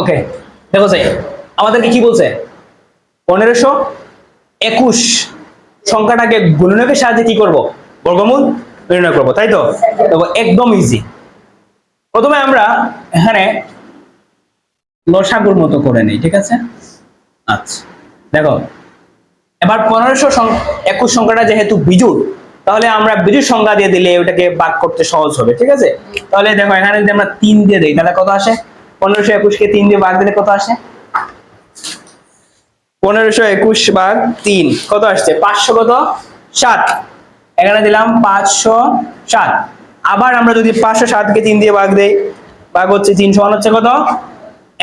ওকে দেখো স্যার আমাদেরকে কি বলছে? পনেরোশো একুশ সংখ্যাটাকে গুণনকের সাহায্যে কি করব? বর্গমূল নির্ণয় করব, তাই তো? একদম ইজি প্রথমে আমরা এখানে লসাগুর মতো করে নিই, ঠিক আছে? আচ্ছা দেখো, এবার পনেরোশো একুশ সংখ্যাটা যেহেতু বিজুড়, তাহলে আমরা বিজুড় সংখ্যা দিয়ে দিলে ওটাকে বাদ করতে সহজ হবে, ঠিক আছে? তাহলে দেখো, এখানে যদি আমরা তিন দিয়ে দিই, তাহলে কত আসে? পনেরোশো একুশকে তিন দিয়ে ভাগ দিলে কত আসে? পনেরোশো একুশ ভাগ তিন, কত আসছে? পাঁচশো কত? সাত। এখানে দিলাম পাঁচশো সাত। আবার আমরা যদি পাঁচশো সাতকে তিন দিয়ে ভাগ দেই ভাগ হচ্ছে তিন সমান হচ্ছে কত?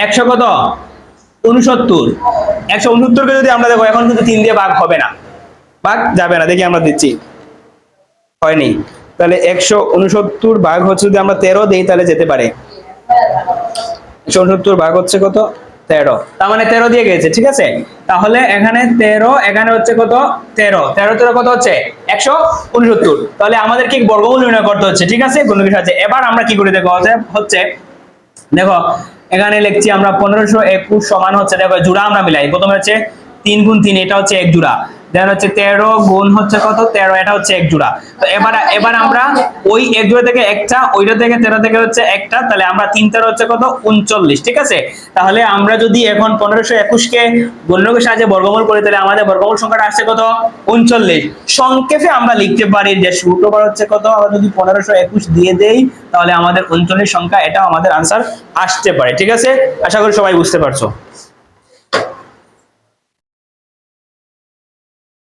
একশো কত? উনসত্তর। একশো উনসত্তরকে যদি আমরা দেখো, এখন কিন্তু তিন দিয়ে ভাগ হবে না। ভাগ যাবে না, দেখি আমরা দিচ্ছি। হয়নি। তাহলে একশো উনসত্তর ভাগ হচ্ছে যদি আমরা তেরো দিই, তাহলে যেতে পারে। উনসত্তর ভাগ হচ্ছে কত? তেরো। তার মানে তেরো দিয়ে গেছে, ঠিক আছে? তাহলে এখানে তেরো, এখানে হচ্ছে কত? তেরো। তেরো তেরো কত হচ্ছে? একশো উনসত্তর। তাহলে আমাদের কি বর্গমূল নির্ণয় করতে হচ্ছে, ঠিক আছে? কোনো কিছু আছে। এবার আমরা কি করে দেখো হচ্ছে, দেখো, এখানে লিখছি আমরা পনেরোশো একুশ সমান হচ্ছে, দেখো, জোড়া আমরা মিলাই। প্রথমে হচ্ছে তিন গুণ তিন, এটা হচ্ছে এক জোড়া। দেন হচ্ছে তেরো গুণ হচ্ছে কত? তেরো, এটা হচ্ছে এক জোড়া। তো এবার এবার আমরা ওই এক জোড়া থেকে একটা, ওইটা থেকে তেরো থেকে হচ্ছে একটা, তাহলে আমরা তিন তেরো হচ্ছে কত? উনচল্লিশ, ঠিক আছে? তাহলে আমরা যদি এখন পনেরোশো একুশকে গুণকের সাহায্যে বর্গমূল করি, তাহলে আমাদের বর্গমূল সংখ্যাটা আসছে কত? উনচল্লিশ। সংক্ষেপে আমরা লিখতে পারি যে শুক্রবার হচ্ছে কত? আমরা যদি পনেরোশো একুশ দিয়ে দেই, তাহলে আমাদের উনচল্লিশ সংখ্যা এটা আমাদের আনসার আসতে পারে, ঠিক আছে? আশা করি সবাই বুঝতে পারছ।